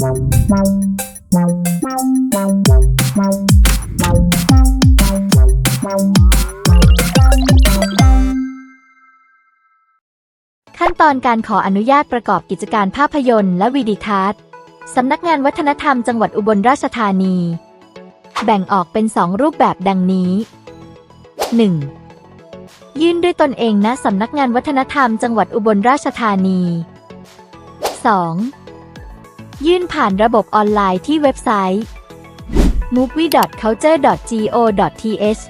ขั้นตอนการขออนุญาตประกอบกิจการภาพยนตร์และวิดีทัศน์สำนักงานวัฒนธรรมจังหวัดอุบลราชธานี แบ่งออกเป็นสองรูปแบบดังนี้ 1. ยื่นด้วยตนเองณสำนักงานวัฒนธรรมจังหวัดอุบลราชธานี 2. ยื่นผ่านระบบออนไลน์ที่เว็บไซต์ movie.culture.go.th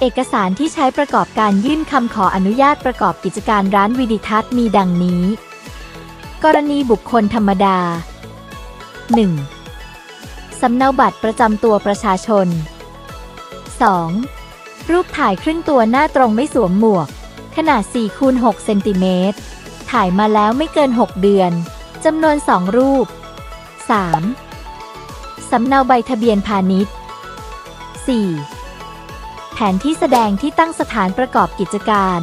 เอกสารที่ใช้ประกอบการยื่นคำขออนุญาตประกอบกิจการร้านวิดิทัศน์มีดังนี้ กรณีบุคคลธรรมดา 1. สำเนาบัตรประจำตัวประชาชน 2. รูปถ่ายครึ่งตัวหน้าตรงไม่สวมหมวก ขนาด4คูณ6เซนติเมตรถ่ายมาแล้วไม่เกิน 6 เดือน จำนวน2รูป 3. สำเนาใบทะเบียนพาณิชย์ 4. แผนที่แสดงที่ตั้งสถานประกอบกิจการ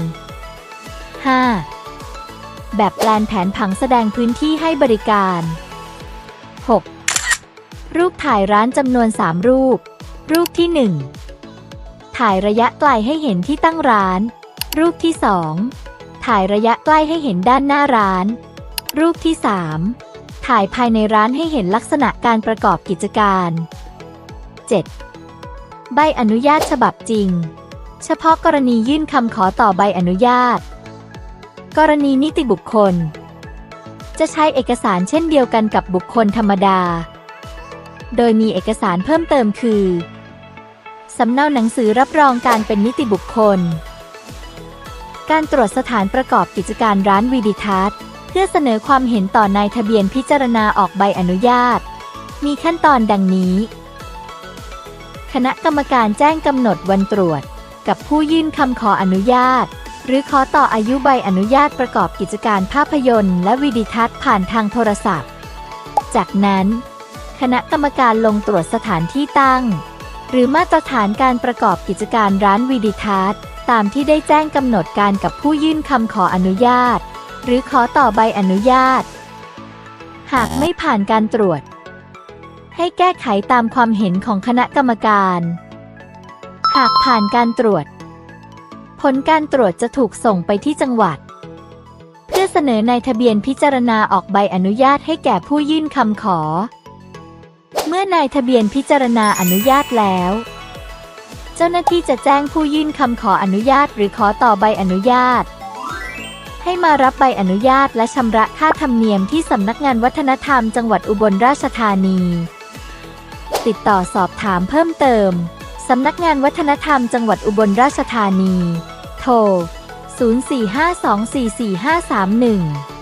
5. แบบแปลนแผนผังแสดงพื้นที่ให้บริการ 6. รูปถ่ายร้านจำนวน 3 รูป รูปที่ 1 ถ่ายระยะไกลให้เห็นที่ตั้งร้าน รูปที่ 2 ถ่ายระยะใกล้ให้เห็นด้านหน้าร้าน รูปที่ 3 ถ่ายภายในร้านให้เห็นลักษณะการประกอบกิจการ 7. ใบอนุญาตฉบับจริง เฉพาะกรณียื่นคำขอต่อใบอนุญาต กรณีนิติบุคคล จะใช้เอกสารเช่นเดียวกันกับบุคคลธรรมดา โดยมีเอกสารเพิ่มเติมคือสำเนาหนังสือรับรองการเป็นนิติบุคคล การตรวจสถานประกอบกิจการร้านวีดิทัศน์ พื่อเสนอความเห็นต่อนายทะเบียนพิจารณาออกใบอนุญาต มีขั้นตอนดังนี้ คณะกรรมการแจ้งกำหนดวันตรวจ กับผู้ยื่นคำขออนุญาต หรือขอต่ออายุใบอนุญาตประกอบกิจการภาพยนตร์และวิดีทัศน์ผ่านทางโทรศัพท์ จากนั้น คณะกรรมการลงตรวจสถานที่ตั้ง หรือมาตรฐานการประกอบกิจการร้านวิดีทัศน์ตามที่ได้แจ้งกำหนดการกับผู้ยื่นคำขออนุญาต หรือขอต่อใบอนุญาต หากไม่ผ่านการตรวจ ให้แก้ไขตามความเห็นของคณะกรรมการ หากผ่านการตรวจ ผลการตรวจจะถูกส่งไปที่จังหวัด เพื่อเสนอในทะเบียนพิจารณาออกใบอนุญาตให้แก่ผู้ยื่นคำขอ เมื่อนายทะเบียนพิจารณาอนุญาตแล้วเจ้าหน้าที่จะแจ้งผู้ยื่นคำขออนุญาตหรือขอต่อใบอนุญาต ให้มารับใบอนุญาตและชำระค่าธรรมเนียมที่สำนักงานวัฒนธรรมจังหวัดอุบลราชธานี ติดต่อสอบถามเพิ่มเติม สำนักงานวัฒนธรรมจังหวัดอุบลราชธานี โทร 045244531